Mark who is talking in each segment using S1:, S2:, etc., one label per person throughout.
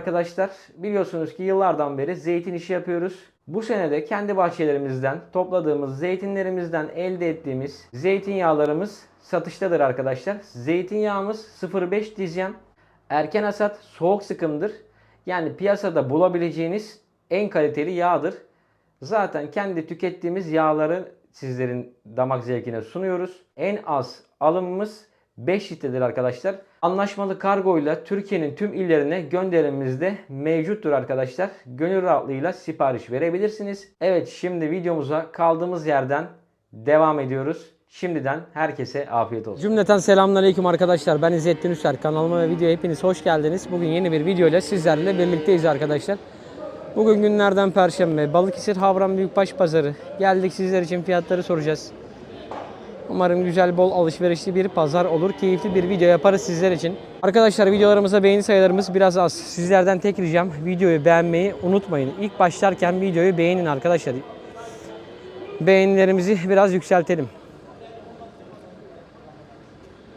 S1: arkadaşlar. Biliyorsunuz ki yıllardan beri zeytin işi yapıyoruz. Bu sene de kendi bahçelerimizden topladığımız zeytinlerimizden elde ettiğimiz zeytinyağlarımız satıştadır arkadaşlar. Zeytinyağımız 0.5 diyeceğim. Erken hasat soğuk sıkımdır. Yani piyasada bulabileceğiniz en kaliteli yağdır. Zaten kendi tükettiğimiz yağları sizlerin damak zevkine sunuyoruz. En az alımımız 5 litredir arkadaşlar. Anlaşmalı kargoyla Türkiye'nin tüm illerine gönderimimiz de mevcuttur arkadaşlar. Gönül rahatlığıyla sipariş verebilirsiniz. Evet şimdi videomuza kaldığımız yerden devam ediyoruz. Şimdiden herkese afiyet olsun. Cümleten selamünaleyküm arkadaşlar. Ben İzzettin Üser. Kanalıma ve videoya hepiniz hoş geldiniz. Bugün yeni bir video ile sizlerle birlikteyiz arkadaşlar. Bugün günlerden Perşembe. Balıkesir Havran Büyükbaş Pazarı. Geldik sizler için fiyatları soracağız. Umarım güzel, bol alışverişli bir pazar olur. Keyifli bir video yaparız sizler için. Arkadaşlar videolarımıza beğeni sayılarımız biraz az. Sizlerden tek ricam videoyu beğenmeyi unutmayın. İlk başlarken videoyu beğenin arkadaşlar. Beğenilerimizi biraz yükseltelim.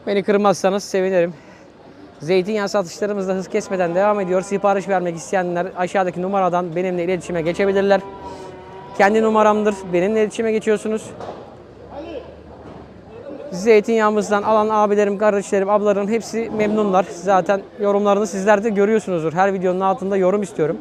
S1: Beni kırmazsanız sevinirim. Zeytinyağı satışlarımız da hız kesmeden devam ediyor. Sipariş vermek isteyenler aşağıdaki numaradan benimle iletişime geçebilirler. Kendi numaramdır. Benimle iletişime geçiyorsunuz. Zeytinyağımızdan alan abilerim, kardeşlerim, ablalarım hepsi memnunlar. Zaten yorumlarını sizler de görüyorsunuzdur. Her videonun altında yorum istiyorum.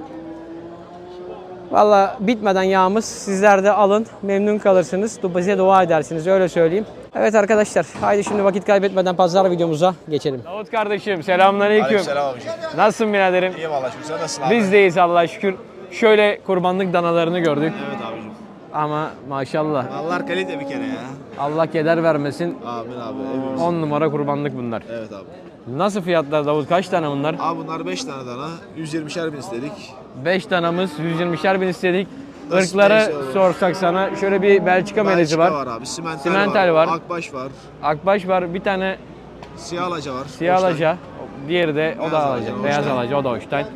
S1: Valla bitmeden yağımız sizler de alın, memnun kalırsınız. Bize dua edersiniz öyle söyleyeyim. Evet arkadaşlar, haydi şimdi vakit kaybetmeden pazar videomuza geçelim. Davut kardeşim, selamünaleyküm.
S2: Aleykümselam abicim.
S1: Nasılsın biraderim?
S2: İyi valla şükür. Sen nasılsın abi?
S1: Biz deyiz Allah'a şükür. Şöyle kurbanlık danalarını gördük.
S2: Evet abicim.
S1: Ama maşallah
S2: Mallar kalite bir kere ya.
S1: Allah keder vermesin.
S2: Amin abi. Evimiz.
S1: 10 numara kurbanlık bunlar.
S2: Evet abi.
S1: Nasıl fiyatlar Davut? Kaç tane bunlar?
S2: Abi bunlar 5 tane dana. 120'şer bin istedik.
S1: 5 tanemiz 120'şer bin istedik.
S2: Nasıl
S1: Irkları sorsak sana şöyle bir Belçika melezi var.
S2: var abi. Simental,
S1: Simental var.
S2: Akbaş var.
S1: Akbaş var. Bir tane
S2: Siyah alaca var.
S1: siyah alaca. Diğeri de o
S2: Beyaz
S1: da
S2: alaca,
S1: alaca. Beyaz alaca o da Holstein.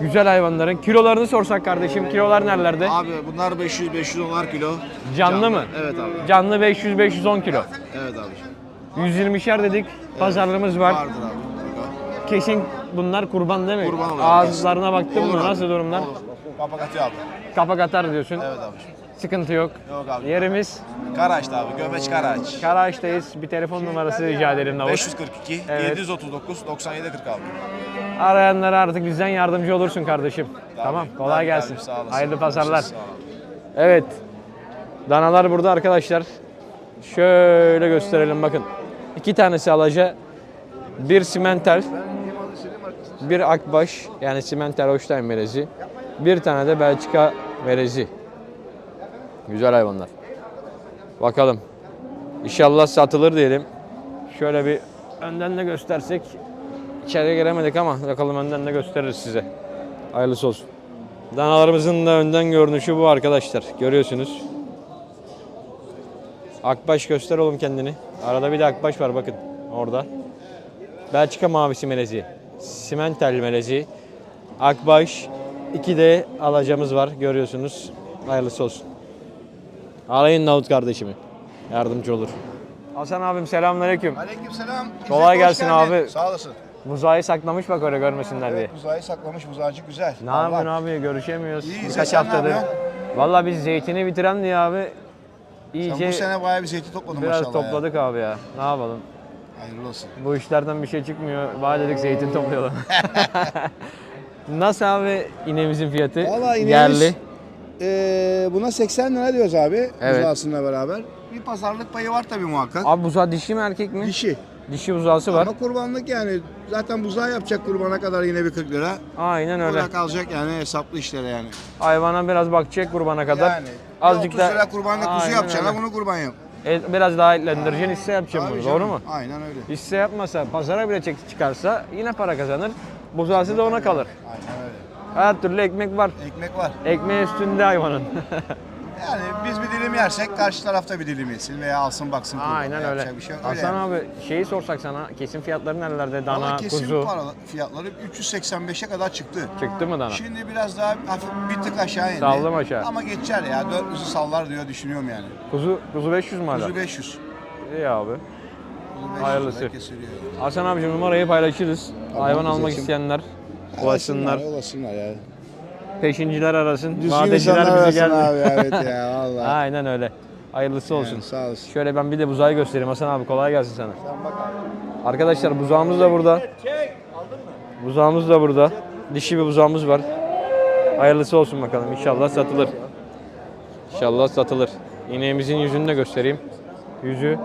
S1: Güzel hayvanların. Kilolarını sorsak kardeşim. Kilolar nerelerde?
S2: Abi bunlar 500-510'ar kilo.
S1: Canlı mı?
S2: Evet abi.
S1: Canlı 500-510 kilo.
S2: Evet abi.
S1: 120'şer dedik. Pazarlığımız var.
S2: Vardır abi.
S1: Kesin bunlar kurban değil mi?
S2: Kurban olur.
S1: Ağızlarına baktın
S2: Olur
S1: mı?
S2: abi.
S1: Nasıl durumlar?
S2: Olur. Kapak atıyor abi.
S1: Kapak atar diyorsun.
S2: Evet abi.
S1: Sıkıntı yok.
S2: Yok abi.
S1: Yerimiz
S2: Karaağaç'ta abi. Gömeç Karaağaç.
S1: Karaağaç'tayız. Bir telefon numarası rica edelim Davut.
S2: 542
S1: Evet.
S2: 739 97 40 abi.
S1: Arayanlara artık bizden yardımcı olursun kardeşim. Tamam. Kolay
S2: Tabii,
S1: gelsin.
S2: tabii, sağ olasın.
S1: Hayırlı pazarlar.
S2: Sağ.
S1: Evet. Danalar burada arkadaşlar. Şöyle gösterelim bakın. İki tanesi alaca. Bir simental. Bir akbaş. Yani simental Holstein melezi. Bir tane de Belçika melezi. Güzel hayvanlar. Bakalım. İnşallah satılır diyelim. Şöyle bir önden de göstersek. İçeriye giremedik ama bakalım önden de gösteririz size. Hayırlısı olsun. Danalarımızın da önden görünüşü bu arkadaşlar. Görüyorsunuz. Akbaş göster oğlum kendini. Arada bir de akbaş var bakın orada. Belçika mavisi melezi. Simental melezi. Akbaş. iki de alacamız var görüyorsunuz. Hayırlısı olsun. Arayın Davut kardeşimi. Yardımcı olur. Hasan abim selamünaleyküm.
S2: Aleykümselam.
S1: Kolay
S2: İzzet, hoş
S1: gelsin
S2: geldin.
S1: abi.
S2: Sağ olasın.
S1: Buzayı saklamış bak öyle görmesinler diye.
S2: Evet, buzayı saklamış, buzağcı güzel.
S1: Ne yapıyorsun abi? Görüşemiyoruz.
S2: İyi,
S1: Birkaç
S2: sen ne
S1: haftadır.
S2: yapıyorsun?
S1: Valla biz zeytini bitiren diye abi
S2: Sen
S1: iyice
S2: bu sene bayağı bir zeytin topladın
S1: biraz
S2: maşallah
S1: topladık abi ya. Ne yapalım?
S2: ya. Hayırlı olsun.
S1: Bu işlerden bir şey çıkmıyor. Bari dedik zeytin toplayalım. Nasıl abi inemizin fiyatı?
S3: Valla ineğimiz-
S1: Yerli.
S3: Ee, buna 80 lira diyoruz abi.
S1: Evet.
S3: Buzağısıyla beraber.
S2: Bir pazarlık payı var tabii muhakkak.
S1: Abi buzağı dişi mi erkek mi?
S3: Dişi.
S1: Dişi buzağısı var.
S3: Ama kurbanlık yani. Zaten buzağı yapacak kurbana kadar yine bir 40 lira.
S1: Aynen öyle.
S2: Burada kalacak yani hesaplı işlere yani.
S1: Hayvana biraz bakacak kurbana kadar.
S2: Yani
S1: Azıcık da
S2: 30 lira kurbanlık kuzu
S1: Aynen
S2: yapacaksın
S1: öyle.
S2: ha bunu kurban yap.
S1: E, biraz daha etlendireceksin hisse yapacaksın
S2: Tabii
S1: bunu.
S2: canım,
S1: Doğru mu?
S2: Aynen öyle.
S1: Hisse yapmasa pazara bile çek çıkarsa yine para kazanır. Buzağısı da ona kalır.
S2: Aynen öyle.
S1: Her türlü ekmek var.
S2: Ekmek var.
S1: Ekmeği üstünde hayvanın.
S2: Yani biz bir dilim yersek karşı tarafta bir dilim yesin veya alsın baksın.
S1: Aynen öyle.
S2: Yapacak Bir şey yok. Öyle
S1: Hasan
S2: yani.
S1: abi şeyi sorsak sana kesin fiyatları nerelerde? Dana,
S2: Valla kesim
S1: kuzu.
S2: paralı fiyatları 385'e kadar çıktı.
S1: Çıktı mı dana?
S2: Şimdi biraz daha hafif bir tık aşağı indi.
S1: Saldım aşağı.
S2: Ama geçer ya 400'ü sallar diyor düşünüyorum yani.
S1: Kuzu, kuzu 500 mü hala?
S2: Kuzu 500.
S1: İyi abi.
S2: Kuzu 500
S1: Hayırlısı.
S2: kesiliyor.
S1: Hasan abicim numarayı paylaşırız. Hayvan almak isteyenler Ulaşsınlar.
S3: Ulaşsınlar ya.
S1: Peşinciler arasın.
S3: Düzgün
S1: Vadeciler
S3: insanlar
S1: bizi
S3: arasın
S1: geldi.
S3: abi evet ya valla.
S1: Aynen öyle. Hayırlısı olsun.
S3: Yani, sağ olasın.
S1: Şöyle ben bir de buzağı göstereyim Hasan abi kolay gelsin sana. Arkadaşlar buzağımız da burada. Buzağımız da burada. Dişi bir buzağımız var. Hayırlısı olsun bakalım. İnşallah satılır. İnşallah satılır. İneğimizin yüzünü de göstereyim. Yüzü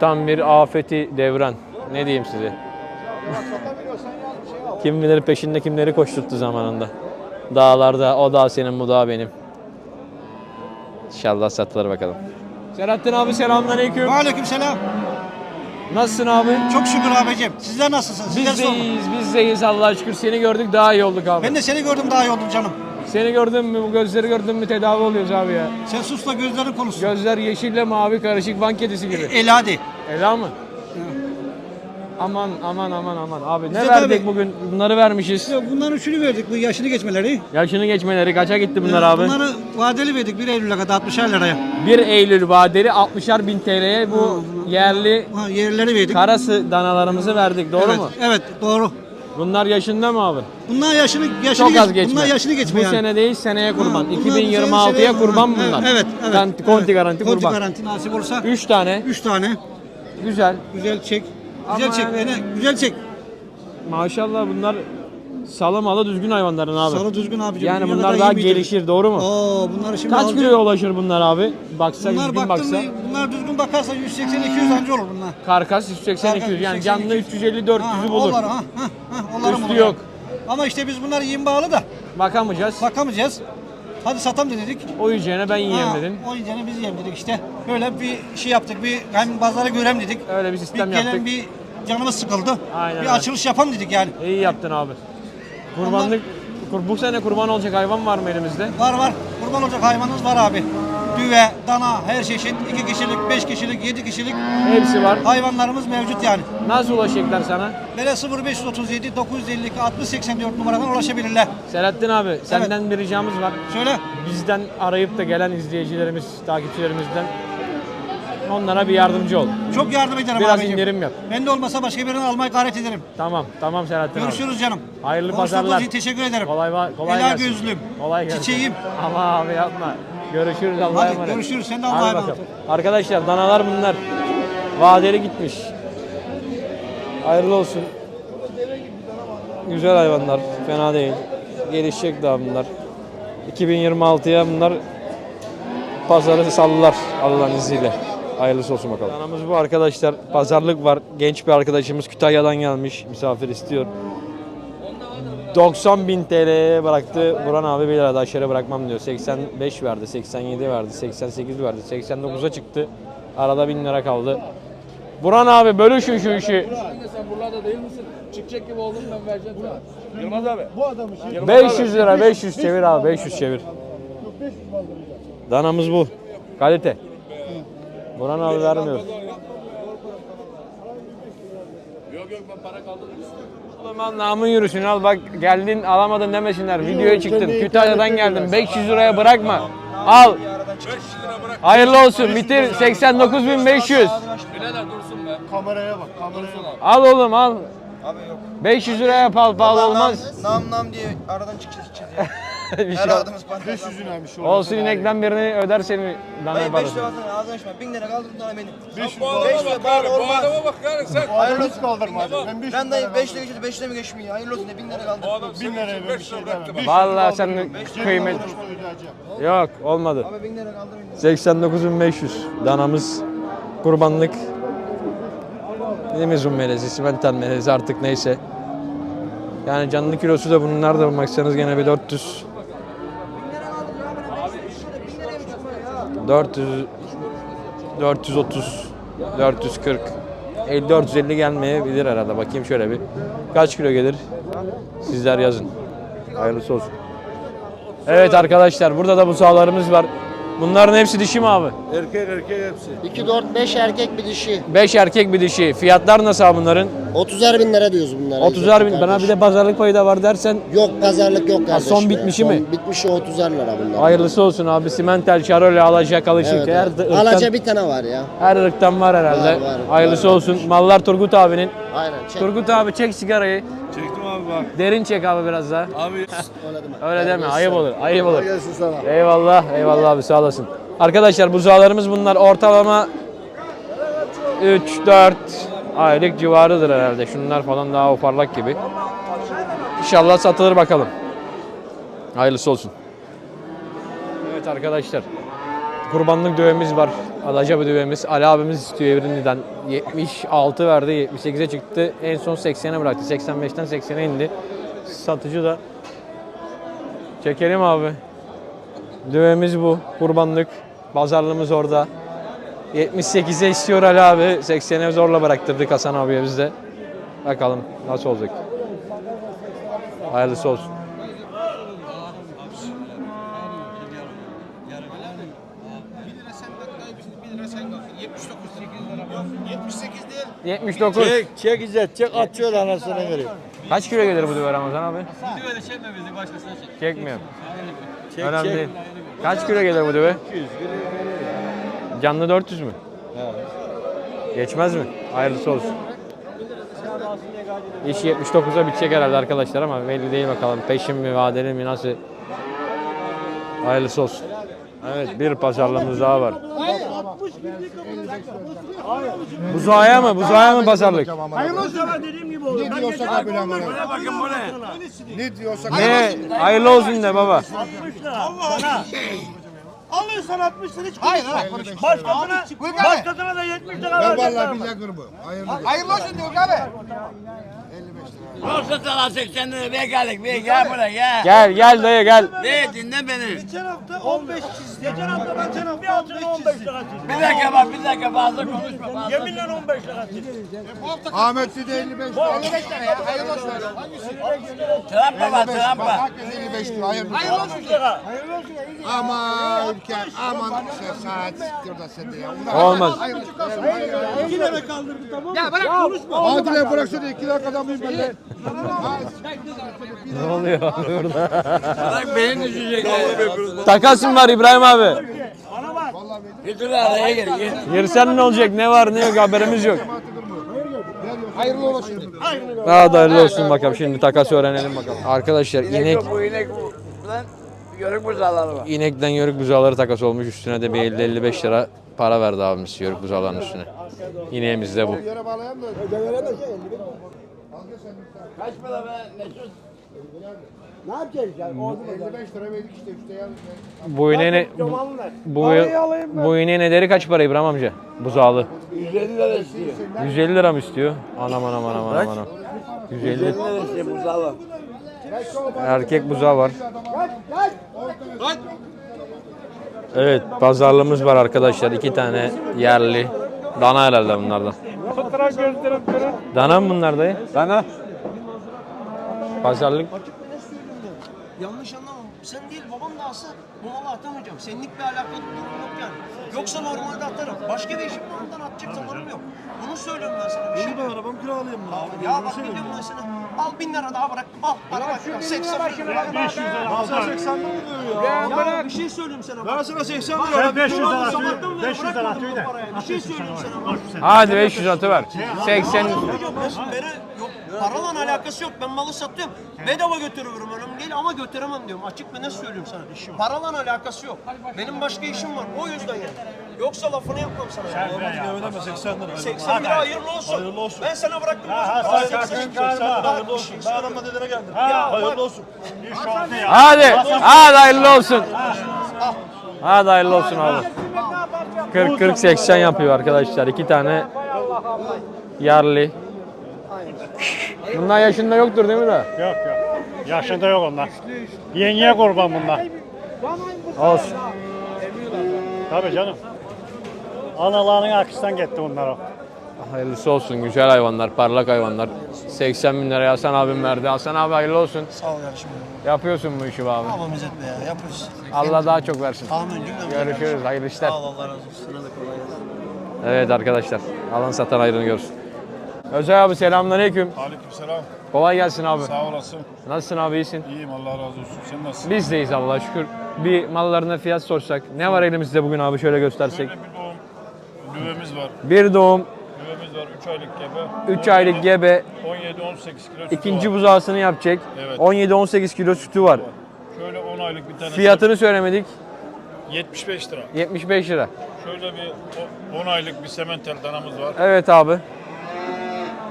S1: tam bir afeti devran. Ne diyeyim size? Kim bilir peşinde kimleri koşturttu zamanında. Dağlarda o dağ senin bu dağ benim. İnşallah satılır bakalım. Selahattin abi selamünaleyküm.
S4: Aleyküm selam.
S1: Nasılsın abi?
S4: Çok şükür abicim. Sizler nasılsınız? Sizler
S1: Biz de
S4: sorun.
S1: iyiyiz, biz de iyiyiz Allah'a şükür. Seni gördük daha iyi olduk abi.
S4: Ben de seni gördüm daha iyi oldum canım.
S1: Seni gördün mü, bu gözleri gördün mü tedavi oluyoruz abi ya.
S4: Sen sus da gözlerin konuşsun.
S1: Gözler yeşille mavi karışık van kedisi gibi.
S4: El hadi.
S1: Ela mı? Aman aman aman aman abi ne
S4: Bize
S1: verdik
S4: tabii-
S1: bugün? Bunları vermişiz.
S4: Ya bunların üçünü verdik bu yaşını geçmeleri.
S1: Yaşını geçmeleri kaça gitti bunlar abi?
S4: Bunları vadeli verdik 1 Eylül'e kadar 60'er liraya.
S1: 1 Eylül vadeli 60'ar bin TL'ye bu yerli
S4: Ha, yerleri verdik.
S1: karası danalarımızı verdik doğru
S4: evet,
S1: mu?
S4: Evet doğru.
S1: Bunlar yaşında mı abi?
S4: Bunlar yaşını yaşını
S1: Çok az
S4: geç-
S1: geçme.
S4: Bunlar yaşını geçme
S1: Bu
S4: yani.
S1: sene değil seneye kurban.
S4: Ha, bunlar bu
S1: 2026'ya
S4: sene-
S1: kurban
S4: ha,
S1: bunlar.
S4: Evet, evet.
S1: Garanti,
S4: evet.
S1: konti garanti
S4: Konti
S1: kurban.
S4: garanti nasip olursa
S1: 3 tane
S4: 3 tane.
S1: güzel.
S4: Güzel çek. Güzel
S1: Ama
S4: çek.
S1: yani-
S4: güzel çek.
S1: Maşallah bunlar salı malı düzgün hayvanların abi.
S4: Sarı düzgün abicim.
S1: yani
S4: dünya
S1: bunlar daha
S4: iyi
S1: gelişir doğru mu?
S4: Oo bunları şimdi
S1: Kaç
S4: alacağım.
S1: kiloya ulaşır bunlar abi? Baksa
S4: Bunlar
S1: düzgün
S4: baktın
S1: baksa.
S4: mı, bunlar düzgün bakarsa 180-200 anca olur bunlar.
S1: Karkas 180 200 yani canlı 350 400'ü bulur.
S4: Onlar, ha, ha, ha, onları
S1: Üstü
S4: bulur.
S1: yok.
S4: Ama işte biz bunları yiyeyim bağlı da
S1: Bakamayacağız.
S4: bakamayacağız. Hadi satam da dedik.
S1: O yiyeceğine ben yiyeyim
S4: Ha,
S1: dedin.
S4: O yiyeceğine biz yiyelim dedik işte. Böyle bir şey yaptık. Bir hem pazara görem dedik.
S1: Öyle bir sistem
S4: bir gelen
S1: yaptık.
S4: bir canımız sıkıldı.
S1: Aynen
S4: bir
S1: öyle.
S4: açılış yapalım dedik yani.
S1: İyi yaptın abi. Kurbanlık kur- bu sene kurban olacak hayvan var mı elimizde?
S4: Var var. Kurban olacak hayvanımız var abi. Düve, dana, her çeşit. 2 kişilik, 5 kişilik, 7 kişilik
S1: Hepsi var.
S4: hayvanlarımız mevcut yani.
S1: Nasıl ulaşacaklar sana?
S4: Böyle 0537 952 60 84 numaradan ulaşabilirler.
S1: Selahattin abi senden bir ricamız var.
S4: Söyle.
S1: Bizden arayıp da gelen izleyicilerimiz, takipçilerimizden onlara bir yardımcı ol.
S4: Çok yardım ederim
S1: Biraz
S4: abicim.
S1: indirim yap.
S4: Ben de olmasa başka birini almaya gayret ederim.
S1: Tamam, tamam Selahattin abi.
S4: Görüşürüz canım.
S1: Hayırlı
S4: Konuştuğunuz
S1: pazarlar.
S4: için teşekkür ederim.
S1: Kolay kolay
S4: Ela
S1: gelsin.
S4: gözlüm.
S1: Kolay gelsin.
S4: Çiçeğim.
S1: Ama abi yapma. Görüşürüz Allah'a
S4: Hadi
S1: emanet.
S4: görüşürüz. Sen de
S1: Hadi
S4: Allah'a emanet
S1: bakalım.
S4: ol.
S1: Arkadaşlar danalar bunlar. Vadeli gitmiş. Hayırlı olsun. Güzel hayvanlar. Fena değil. Gelişecek daha bunlar. 2026'ya bunlar pazarı sallar Allah'ın izniyle. Hayırlısı olsun bakalım. Danamız bu arkadaşlar. Pazarlık var. Genç bir arkadaşımız Kütahya'dan gelmiş. Misafir istiyor. 90 bin TL'ye bıraktı. Buran abi bir lira da aşağı bırakmam diyor. 85 verdi, 87 verdi, 88 verdi, 89'a çıktı. Arada 1000 lira kaldı. Buran abi bölüşün şu işi.
S5: Sen buralarda değil misin? Çıkacak gibi oldum ben vereceğim sana. Yılmaz abi.
S1: 500 lira, 500 çevir abi, 500 çevir. Danamız bu. Kalite. Buran abi vermiyor.
S5: Yok yok ben para kaldırdım.
S1: Al namın yürüsün al bak geldin alamadın demesinler. Videoya çıktın. Kütahya'dan geldim. 500 liraya bırakma. Al. Hayırlı olsun. Bitir 89.500.
S5: Birader dursun be.
S3: Kameraya bak kameraya bak.
S1: Al oğlum al.
S6: Abi yok.
S1: 500 liraya pahalı pahalı olmaz.
S6: Nam nam diye aradan çıkacağız
S1: Bir
S6: Her
S1: şey
S6: adımız para.
S3: 500 liraymış o.
S1: Olsun inekten birini öder seni dana
S6: Hayır 5
S1: parası.
S6: lira alsana ağzını açma. 1000 lira kaldır tane benim.
S3: 500
S5: Bu adama
S6: Beş
S5: bak
S6: lira
S5: yani. Bu
S6: olmaz.
S5: adama bak yani sen.
S3: Hayırlısı kaldırma hadi. Ben 500
S6: Ben
S3: lira
S6: dayı 5
S3: kaldım.
S6: lira geçti 5 lira mı geçmiyor? Hayırlı olsun de 1000 lira kaldır.
S5: Bu adam
S3: 1000
S5: senin
S3: liraya
S5: için
S3: bir
S5: 5
S3: şey
S5: lira bıraktı
S3: 500
S5: bak.
S1: Vallahi
S3: kaldırırım.
S1: sen
S3: Beş lira
S1: kıymet yok olmadı.
S6: Abi 1000 lira kaldır 1000 lira.
S1: 89.500 danamız kurbanlık. Limizun melezi, simental melezi artık neyse. Yani canlı kilosu da bunun nerede baksanız gene bir 400 400 430 440 50 450 gelmeyebilir herhalde. Bakayım şöyle bir. Kaç kilo gelir? Sizler yazın. Hayırlısı olsun. Evet arkadaşlar burada da bu sağlarımız var. Bunların hepsi dişi mi abi?
S3: Erkek erkek hepsi.
S7: 2, 4, 5 erkek bir dişi.
S1: 5 erkek bir dişi. Fiyatlar nasıl abi bunların?
S7: 30'ar bin lira diyoruz bunlara.
S1: 30'ar bin. Bana bir de pazarlık payı da var dersen
S7: Yok pazarlık yok kardeşim.
S1: son bitmişi
S7: Son
S1: mi?
S7: Bitmişi 30'ar lira bunlar.
S1: hayırlısı olsun abi. Simentel, Şarolye, alacak, alışık.
S7: Evet,
S1: her,
S7: evet. Alaca bir tane var ya.
S1: her ırktan var herhalde.
S7: Var, var,
S1: hayırlısı
S7: var.
S1: olsun. Mallar Turgut abinin.
S7: Aynen. Çek.
S1: Turgut abi çek sigarayı.
S5: Çektim abi bak.
S1: Derin çek abi biraz daha.
S5: Abi
S7: Öyle deme.
S1: Ayıp olur. Ayıp olur. Eyvallah. Eyvallah abi sağ olasın. Arkadaşlar buzağlarımız bunlar ortalama 3-4 aylık civarıdır herhalde. Şunlar falan daha ufarlak gibi. İnşallah satılır bakalım. Hayırlısı olsun. Evet arkadaşlar. Kurbanlık düğümümüz var. Alaca bir düğümümüz. Ali abimiz istiyor Evrinli'den. 76 verdi. 78'e çıktı. En son 80'e bıraktı. 85'ten 80'e indi. Satıcı da Çekelim abi. Düğümümüz bu. Kurbanlık. Pazarlığımız orada. 78'e istiyor Ali abi. 80'e zorla bıraktırdık Hasan abiye biz de. Bakalım nasıl olacak. Hayırlısı olsun. 79.
S5: çek çek İzzet çek atıyor anasını vereyim.
S1: Kaç kilo gelir bu düve Ramazan abi?
S4: Videoyu da çekme bizi başkasına çek.
S1: Çekmiyorum.
S5: Çek
S1: Önemli
S5: çek.
S1: değil. Kaç kilo gelir bu düve?
S5: 200
S1: Canlı 400 mü? Geçmez mi? Hayırlısı olsun. İş 79'a bitecek herhalde arkadaşlar ama belli değil bakalım. Peşin mi, vadeli mi, nasıl? Hayırlısı olsun. Evet bir pazarlığımız daha var. Buzağıya mı? Buzağıya mı pazarlık?
S3: Ne diyorsa kabul.
S5: Bakın bu ne?
S3: Ne diyorsa
S1: Ne? Hayırlı olsun de baba.
S8: Alıyorsan 60 lira hiç Hayır hayır. Başkasına, başkasına da 70 lira
S3: Ben
S8: verecek
S3: vallahi billahi kırmı. Hayırlı.
S6: Hayırlı olsun diyor abi.
S5: Yoksa sana 80 lira bir geldik bir gel buraya gel.
S1: Gel gel dayı gel.
S5: Ne dinle beni.
S8: Geçen hafta 15 çiz. Geçen hafta ben bir altına 15 lira çizdim.
S5: Bir dakika bak bir dakika fazla konuşma fazla.
S8: Yeminle 15 lira çizdim.
S3: Ahmetli de 55 lira.
S6: 55 lira ya. Hayırlı olsun.
S3: 55 lira.
S5: trampa.
S3: Herkes 55 lira. Hayırlı.
S8: 60 lira.
S3: Ama ülke aman şey, saat siktir da sen de ya.
S1: Olmaz.
S8: İki lira kaldırdı tamam mı?
S6: Ya bırak konuşma.
S3: Hadi lan bırak şunu iki dakika mıyım ben de.
S1: Ne oluyor burada?
S5: Beyin düşecek.
S1: Takas mı var İbrahim abi?
S5: Dur araya gir gir.
S1: Girsen ne olacak? Ne var ne yok haberimiz yok.
S3: Hayırlı olsun.
S1: Daha da hayırlı olsun bakalım. Şimdi takas öğrenelim bakalım. Arkadaşlar inek
S5: Bu inek bu. Lan yörük buzaları var.
S1: inekten yörük buzağları takas olmuş. Üstüne de bir 50-55 lira para verdi abimiz yörük buzağlarının üstüne. İneğimiz de bu.
S5: Kaç para be? Mesut?
S3: 55 lira verdik işte işte ya.
S1: Bu ineğin bu, bu ineğin ederi kaç para İbrahim amca? Buzağlı.
S5: 150 lira istiyor.
S1: 150 lira mı istiyor? Anam anam anam anam anam. 150.
S5: 150 lira istiyor buzalı.
S1: Erkek buzağı var. Evet pazarlığımız var arkadaşlar. iki tane yerli. Dana herhalde bunlardan. Dana mı bunlar dayı? Dana. Pazarlık.
S6: Yanlış anlama. Sen değil babam da alsa bu malı atamayacağım. Seninlik bir alakalı durum yok yani. Yoksa normalde atarım. Başka bir işim var ondan atacak zamanım yok. Bunu söylüyorum ben sana. Bir şey ben arabamı kiralayayım mı? Ya bak biliyorum ben sana. Al bin lira daha bırak. Al. Araba 80 lira. 500 lira. 80 lira oluyor ya. Ya bir şey söyleyeyim sana. Ben sana 80 lira.
S8: Sen 500 lira atıyor. 500 lira atıyor da.
S6: Bir şey söyleyeyim sana.
S1: Hadi 500 atı ver. 80.
S6: Hocam ben, beni paralan alakası yok. Ben malı satıyorum. Bedava götürüyorum önemli değil ama götüremem diyorum. Açık ve ne söyleyeyim sana. Paralan alakası yok. Benim başka işim var. O yüzden yani. Yoksa lafını yapmam sana. Yani.
S8: Ödeme 80 lira.
S6: 80 lira hayırlı olsun. Hayırlı olsun. Ben sana bıraktım.
S8: Ha
S6: Aa,
S8: sen
S6: 80
S8: kaçın
S6: lira.
S8: çağırma.
S6: Hayırlı olsun.
S8: Ben arama dedene geldim. Hayırlı olsun. İnşallah ya.
S1: Hadi. Hadi hayırlı olsun. Hadi hayırlı olsun abi. 40 40 80 yapıyor arkadaşlar. iki tane yerli. Bunlar yaşında yoktur değil mi de?
S8: Yok yok. Yaşında yok onlar. Yengeye kurban bunlar.
S1: Olsun.
S8: Tabii canım. Analarının aksından gitti bunlar o.
S1: Hayırlısı olsun. Güzel hayvanlar, parlak hayvanlar. 80 bin liraya Hasan abim verdi. Hasan abi hayırlı olsun.
S6: Sağ ol kardeşim.
S1: Yapıyorsun bu işi be abi.
S6: Tamam İzzet Bey ya yapıyoruz.
S1: Allah daha çok versin.
S6: Amin cümlemize.
S1: Görüşürüz. Hayırlı işler.
S6: Sağ ol Allah razı olsun. Sana da kolay gelsin.
S1: Evet arkadaşlar. Alan satan ayrını görsün. Özay abi selamünaleyküm.
S5: Aleykümselam.
S1: Kolay gelsin abi.
S5: Sağ olasın.
S1: Nasılsın abi iyisin?
S5: İyiyim Allah razı olsun. Sen nasılsın?
S1: Biz deyiz Allah'a şükür. Bir mallarına fiyat sorsak. Ne var elimizde bugün abi şöyle göstersek.
S5: Böyle bir doğum düvemiz var.
S1: Bir doğum,
S5: Düvemiz var 3 aylık gebe.
S1: 3 aylık gebe,
S5: 17-18 kilo sütü
S1: ikinci
S5: var.
S1: buzağısını yapacak.
S5: Evet.
S1: 17-18 kilo sütü var.
S5: Şöyle 10 aylık bir tane.
S1: Fiyatını söylemedik.
S5: 75 lira.
S1: 75 lira.
S5: Şöyle bir o- 10 aylık bir sementel danamız var.
S1: Evet abi.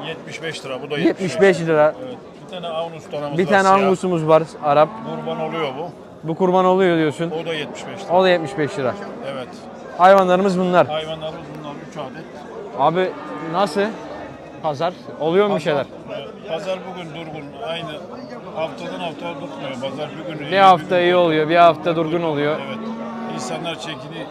S5: 75 lira. Bu da 75.
S1: 75 lira.
S5: Evet. Bir tane Angus danamız
S1: Bir
S5: var.
S1: tane
S5: siyah.
S1: angusumuz var Arap.
S5: Kurban oluyor bu.
S1: Bu kurban oluyor diyorsun.
S5: O da 75 lira.
S1: O da 75 lira.
S5: Evet.
S1: Hayvanlarımız bunlar.
S5: Hayvanlarımız bunlar 3 adet.
S1: Abi nasıl? Pazar oluyor mu bir şeyler?
S5: Pazar- Pazar bugün durgun. Aynı haftadan haftaya tutmuyor. Pazar bir gün iyi,
S1: Bir hafta
S5: gün
S1: iyi oluyor, bir hafta durgun oluyor.
S5: Evet. İnsanlar çekini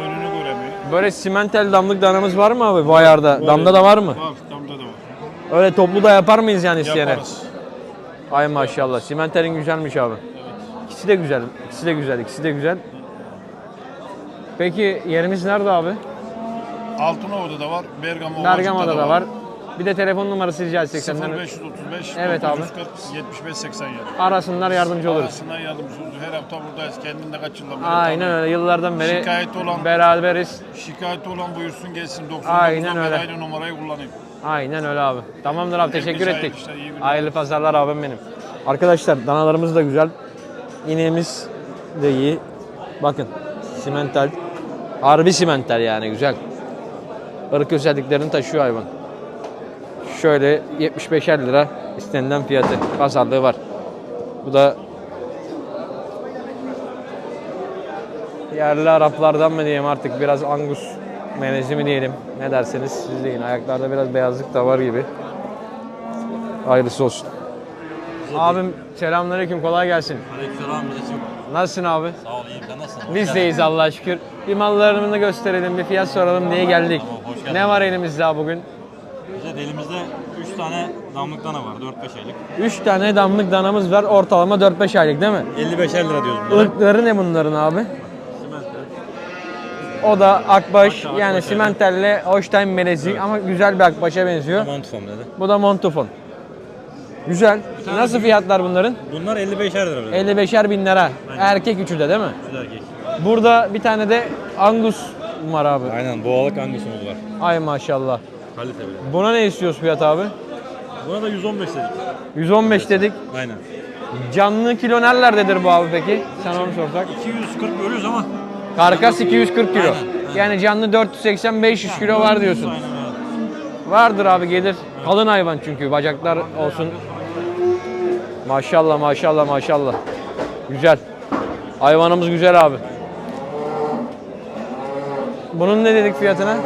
S5: önünü göremiyor.
S1: Böyle simentel damlık danamız var mı abi bu ayarda? Damda da var mı?
S5: Var, damda da var.
S1: Öyle toplu da yapar mıyız yani isteyene?
S5: Yaparız.
S1: Ay maşallah. Simentelin güzelmiş abi. İkisi de güzel. İkisi de güzel. İkisi de güzel. Peki yerimiz nerede abi?
S5: Altınova'da da var, Bergama
S1: Bergama'da da var. Bir de telefon numarası rica etsek senden.
S5: 0535
S1: Evet abi.
S5: 940 75 87.
S1: Arasınlar yardımcı oluruz.
S5: Arasından yardımcı oluruz. Her hafta buradayız. Kendin de kaç yıldan beri
S1: Aynen öyle. Yıllardan beri
S5: Şikayeti olan-
S1: beraberiz.
S5: Şikayeti olan buyursun gelsin. 99'dan
S1: Aynen
S5: ben
S1: öyle.
S5: aynı numarayı kullanayım.
S1: Aynen öyle abi. Tamamdır abi teşekkür
S5: Herkese
S1: ettik.
S5: hayırlı işler, iyi günler.
S1: Hayırlı pazarlar abim benim. Arkadaşlar danalarımız da güzel. İneğimiz de iyi. Bakın simental. Harbi simental yani güzel. Irk özelliklerini taşıyor hayvan. Şöyle 75'er lira istenilen fiyatı. Pazarlığı var. Bu da yerli Araplardan mı diyeyim artık biraz Angus melezi mi diyelim ne derseniz siz deyin. Ayaklarda biraz beyazlık da var gibi. Hayırlısı olsun. Abim selamünaleyküm kolay gelsin.
S9: Aleykümselam.
S1: Nasılsın abi?
S9: Sağ ol iyiyim sen nasılsın?
S1: Biz deyiz Allah'a şükür. Bir mallarını gösterelim, bir fiyat soralım diye geldik.
S9: Tamam, hoş geldin.
S1: Ne var elimizde bugün?
S9: De elimizde 3 tane damlık dana var 4-5 aylık.
S1: 3 tane damlık danamız var. Ortalama 4-5 aylık değil mi?
S9: 55'er lira diyoruz bunlara.
S1: Irkları ne bunların abi? O da akbaş
S9: Akbaş,
S1: yani
S9: akbaş,
S1: simentelle Holstein melezi ama güzel bir akbaşa benziyor.
S9: Montifom dedi.
S1: Bu da montofon. Güzel.
S9: tane
S1: Nasıl
S9: büyük-
S1: fiyatlar bunların?
S9: Bunlar 55'er lira bize.
S1: 55'er bin lira. Erkek üçü de değil mi?
S9: Güzel erkek.
S1: Burada bir tane de Angus var abi.
S9: Aynen boğalık angusumuz var.
S1: Ay maşallah.
S9: Kalite bile.
S1: Buna ne istiyoruz fiyat abi?
S9: Buna da 115 dedik.
S1: 115 dedik.
S9: Aynen.
S1: Canlı kilo nerelerdedir bu abi peki? Sen onu sorsak.
S9: 240 görüyoruz ama.
S1: Karkas 240 kilo.
S9: Aynen, aynen.
S1: Yani canlı 480-500 kilo var diyorsun.
S9: Aynen.
S1: Vardır abi gelir. Kalın hayvan çünkü bacaklar olsun. Maşallah maşallah maşallah. Güzel. Hayvanımız güzel abi. Bunun ne dedik fiyatına?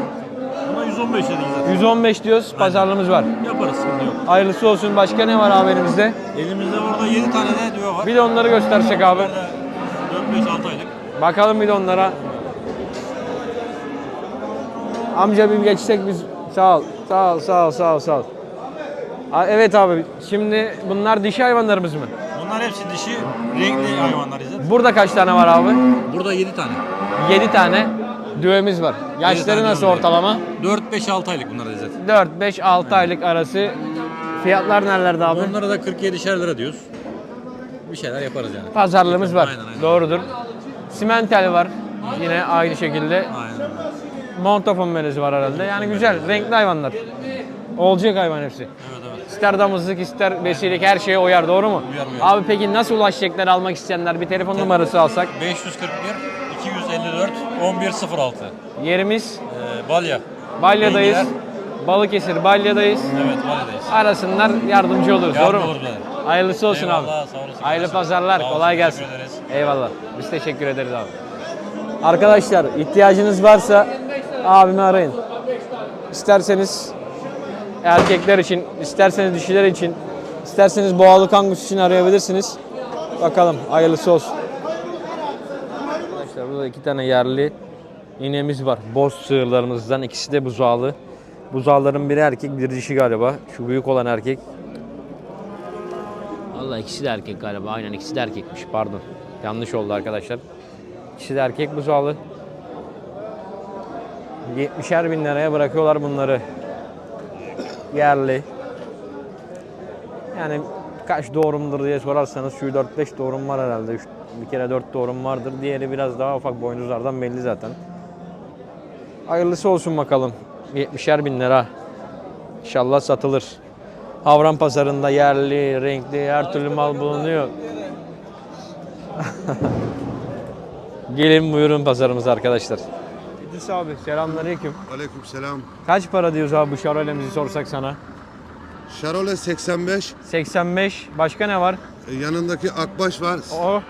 S9: Buna 115 dedik zaten.
S1: 115 diyoruz. Pazarlığımız var.
S9: Yaparız sıkıntı yok.
S1: Hayırlısı olsun. Başka ne var abi elimizde?
S9: Elimizde burada 7 tane de düve var.
S1: Bir de onları göstersek abi.
S9: Bunlar da 4-5-6 aylık.
S1: Bakalım bir de onlara. Amca bir geçsek biz. Sağ ol. Sağ ol, sağ ol, sağ ol, sağ ol. Evet abi. Şimdi bunlar dişi hayvanlarımız mı?
S9: Bunlar hepsi dişi, renkli hayvanlar İzzet.
S1: Burada kaç tane var abi?
S9: Burada 7 tane.
S1: 7 tane düğemiz var. Yaşları nasıl ortalama?
S9: 4-5-6 aylık bunlar İzzet.
S1: 4, 5, 6 aylık arası. Fiyatlar nerelerde abi?
S9: Onlara da 47'şer lira diyoruz. Bir şeyler yaparız yani.
S1: Pazarlığımız var.
S9: Aynen, aynen.
S1: Doğrudur. Simentel var. Yine aynı şekilde.
S9: Aynen.
S1: Montafon melezi var herhalde. Yani güzel, renkli hayvanlar. Olacak hayvan hepsi.
S9: Evet evet.
S1: İster damızlık, ister besilik her şeye uyar. Doğru mu?
S9: Uyar, uyar.
S1: Abi peki nasıl ulaşacaklar almak isteyenler? Bir telefon numarası alsak.
S9: 541 254 1106.
S1: Yerimiz
S9: Ee, Balya.
S1: Balya'dayız.
S9: Enginar.
S1: Balıkesir Balya'dayız.
S9: Evet Balya'dayız.
S1: Arasınlar yardımcı oluruz.
S9: Yardımcı
S1: Doğru mu?
S9: oluruz birader.
S1: Hayırlısı olsun abi.
S9: Eyvallah, sağ olasın.
S1: Hayırlı
S9: Sağ
S1: pazarlar.
S9: olasın,
S1: Kolay gelsin.
S9: teşekkür ederiz.
S1: Eyvallah. Biz teşekkür ederiz abi. Arkadaşlar ihtiyacınız varsa abimi arayın. İsterseniz erkekler için, isterseniz dişiler için, isterseniz boğalı kangus için arayabilirsiniz. Bakalım hayırlısı olsun. Burada iki tane yerli ineğimiz var. Boz sığırlarımızdan ikisi de buzağlı. Buzağların biri erkek, biri dişi galiba. Şu büyük olan erkek. Vallahi ikisi de erkek galiba. Aynen ikisi de erkekmiş. Pardon. Yanlış oldu arkadaşlar. İkisi de erkek buzağlı. 70'er bin liraya bırakıyorlar bunları. Yerli. Yani kaç doğrumdur diye sorarsanız şu 4-5 doğrum var herhalde. Bir kere 4 doğrum vardır. Diğeri biraz daha ufak boynuzlardan belli zaten. Hayırlısı olsun bakalım. 70'er bin lira. İnşallah satılır. Havran pazarında yerli, renkli her türlü mal bulunuyor. Gelin buyurun pazarımıza arkadaşlar. İdris abi selamünaleyküm.
S10: Aleykümselam.
S1: Kaç para diyoruz abi bu şarolemizi sorsak sana?
S10: Şarole 85.
S1: 85. Başka ne var?
S10: e, Yanındaki Akbaş var.
S1: O,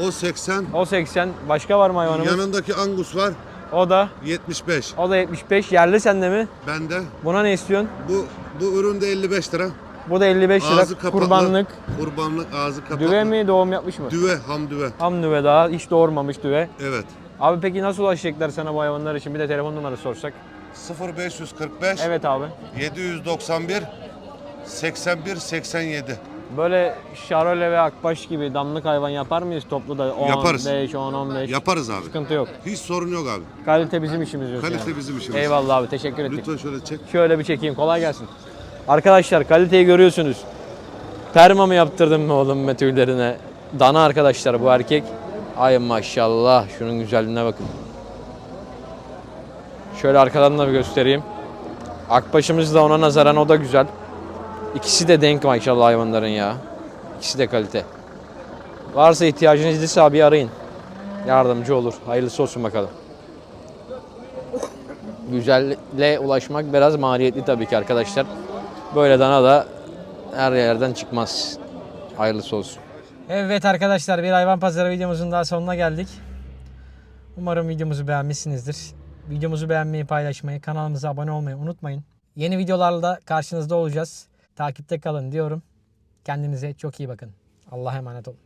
S10: O 80.
S1: o 80. Başka var mı hayvanımız?
S10: Yanındaki Angus var.
S1: O da,
S10: 75.
S1: o da 75. Yerli sende mi?
S10: Bende.
S1: Buna ne istiyorsun?
S10: Bu bu ürün de 55 lira.
S1: Bu da 55 lira.
S10: Ağzı kapaklı.
S1: Kurbanlık.
S10: Kurbanlık ağzı kapaklı.
S1: Düve mi doğum yapmış mı?
S10: Düve, ham düve.
S1: Ham düve daha. Hiç doğurmamış düve.
S10: Evet.
S1: Abi peki nasıl ulaşacaklar sana bu hayvanlar için? Bir de telefon numarası sorsak.
S10: 0545
S1: Evet abi.
S10: 791 81 87.
S1: Böyle şarole ve akbaş gibi damlık hayvan yapar mıyız toplu da 10,
S10: Yaparız.
S1: 5, 10, 15?
S10: Yaparız abi.
S1: Sıkıntı yok.
S10: Hiç sorun yok abi.
S1: Kalite bizim işimiz diyorsun
S10: Kalite
S1: yani.
S10: bizim işimiz.
S1: Eyvallah abi teşekkür ettik.
S10: Lütfen şöyle çek.
S1: Şöyle bir çekeyim kolay gelsin. Arkadaşlar kaliteyi görüyorsunuz. Perma mı yaptırdım mı oğlum be tüylerine? Dana arkadaşlar bu erkek. Ay maşallah şunun güzelliğine bakın. Şöyle arkadan da bir göstereyim. Akbaşımız da ona nazaran o da güzel. İkisi de denk maşallah hayvanların ya. İkisi de kalite. Varsa ihtiyacınız İdris abi arayın. Yardımcı olur. Hayırlısı olsun bakalım. Güzelle ulaşmak biraz maliyetli tabii ki arkadaşlar. Böyle dana da her yerden çıkmaz. Hayırlısı olsun. Evet arkadaşlar bir hayvan pazarı videomuzun daha sonuna geldik. Umarım videomuzu beğenmişsinizdir. Videomuzu beğenmeyi, paylaşmayı, kanalımıza abone olmayı unutmayın. Yeni videolarla karşınızda olacağız. Takipte kalın diyorum. Kendinize çok iyi bakın. Allah'a emanet olun.